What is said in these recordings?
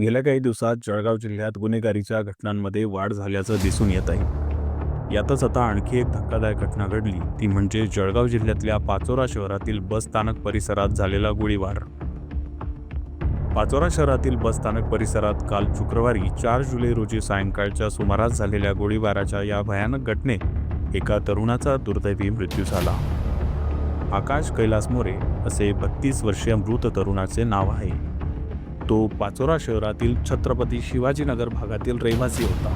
गेल्या काही दिवसात जळगाव जिल्ह्यात गुन्हेगारीच्या घटनांमध्ये वाढ झाल्याचं दिसून येत आहे. यातच आता आणखी एक धक्कादायक घटना घडली. ती म्हणजे जळगाव जिल्ह्यातल्या पाचोरा शहरातील बस स्थानक परिसरात झालेला गोळीबार. पाचोरा शहरातील बस स्थानक परिसरात काल शुक्रवारी चार जुलै रोजी सायंकाळच्या सुमारास झालेल्या गोळीबाराच्या या भयानक घटनेत एका तरुणाचा दुर्दैवी मृत्यू झाला. आकाश कैलास मोरे असे बत्तीस वर्षीय मृत तरुणाचे नाव आहे. तो पाचोरा शहरातील छत्रपती शिवाजीनगर भागातील रहिवासी होता.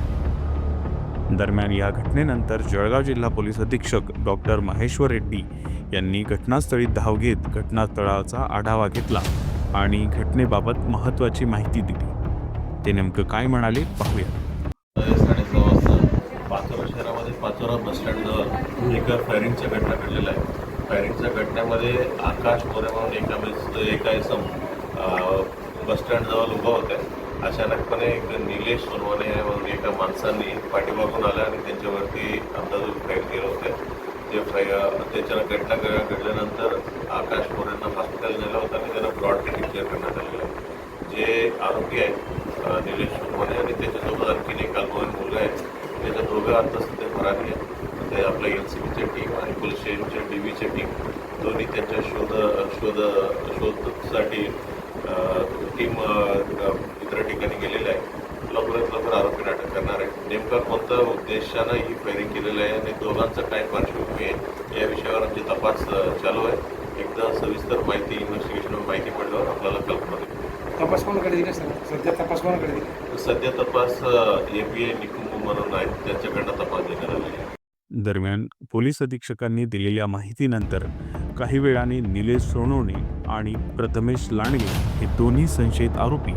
दरम्यान या घटनेनंतर जळगाव जिल्हा पोलीस अधीक्षक डॉक्टर महेश्वर रेड्डी यांनी घटनास्थळी धाव घेत घटनास्थळाचा आढावा घेतला आणि घटनेबाबत महत्त्वाची माहिती दिली. ते नेमकं काय म्हणाले पाहूया. पाचोरा शहरामध्ये पाचोरा बसस्टँडजवळ एका फायरिंगच्या घटना घडलेल्या आहे फायरिंगच्या घटनेमध्ये आकाश मोरे म्हणून एका एका इसम बसस्टँडजवळ उभा होता अचानकपणे एक निलेश सोनवणे म्हणून एका माणसांनी पाठीमागून आल्या आणि त्यांच्यावरती अंदाजून फायर केलं होतं. ते फाय त्याच्यानं घटना घडल्यानंतर आकाश मोरेंना हॉस्पिटल नेलं होतं आणि त्यांना ब्रॉड डिक्लेअर करण्यात आलेलं आहे. जे आरोपी आहेत निलेश सोनवणे आणि त्याच्यासोबत आणखीन एक अल्पवयीन मुलगा आहे. त्याच्या दोघं आता सध्या फरारी आहे ते आपल्या एन सी बीचे टीम आणि पोलीस स्टेशनच्या डी बीची टीम दोन्ही त्यांच्या शोध शोध शोधसाठी टीम इतर ठिकाणी गेलेलं आहे. लवकरात लवकर आरोपींना अटक करणार आहे. नेमका कोणत्या उद्देशानं ही फायरिंग केलेलं आहे आणि दोघांचं काय पार्श्वभूमी आहे या विषयावर आमची तपास चालू आहे. एकदा सविस्तर माहिती इन्व्हेस्टिगेशन माहिती पडल्यावर आपल्याला कल्पना देईल तपास कोणाकडे दिला सर सध्या तपास कोणाकडे दिला? सध्या तपास ए पी आय निकुंभ म्हणून आहेत. त्यांच्याकडनं तपास देण्यात आलेला आहे. दरम्यान पोलीस अधीक्षकांनी दिलेल्या माहितीनंतर काही वेळाने निलेश सोनवणे आणि प्रथमेश लांडगे हे दोन्ही संशयित आरोपी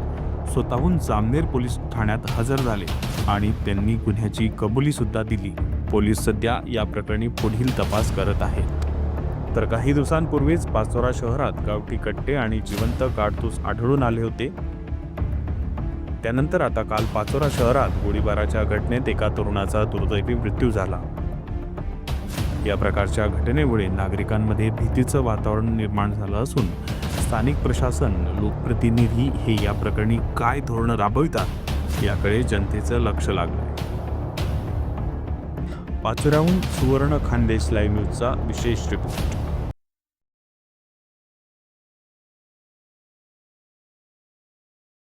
स्वतःहून जामनेर पोलीस ठाण्यात हजर झाले आणि त्यांनी गुन्ह्याची कबुली सुद्धा दिली. पोलीस सध्या या प्रकरणी पुढील तपास करत आहेत. तर काही दिवसांपूर्वीच पाचोरा शहरात गावठी कट्टे आणि जिवंत काडतूस आढळून आले होते. त्यानंतर आता काल पाचोरा शहरात गोळीबाराच्या घटनेत एका तरुणाचा दुर्दैवी मृत्यू झाला. या प्रकारच्या घटनेमुळे नागरिकांमध्ये भीतीचं वातावरण निर्माण झालं असून स्थानिक प्रशासन लोकप्रतिनिधी हे या प्रकरणी काय धोरणं राबवितात याकडे जनतेचं लक्ष लागलंय. पाचोऱ्याहून सुवर्ण खानदेश लाईव्ह न्यूजचा विशेष रिपोर्ट.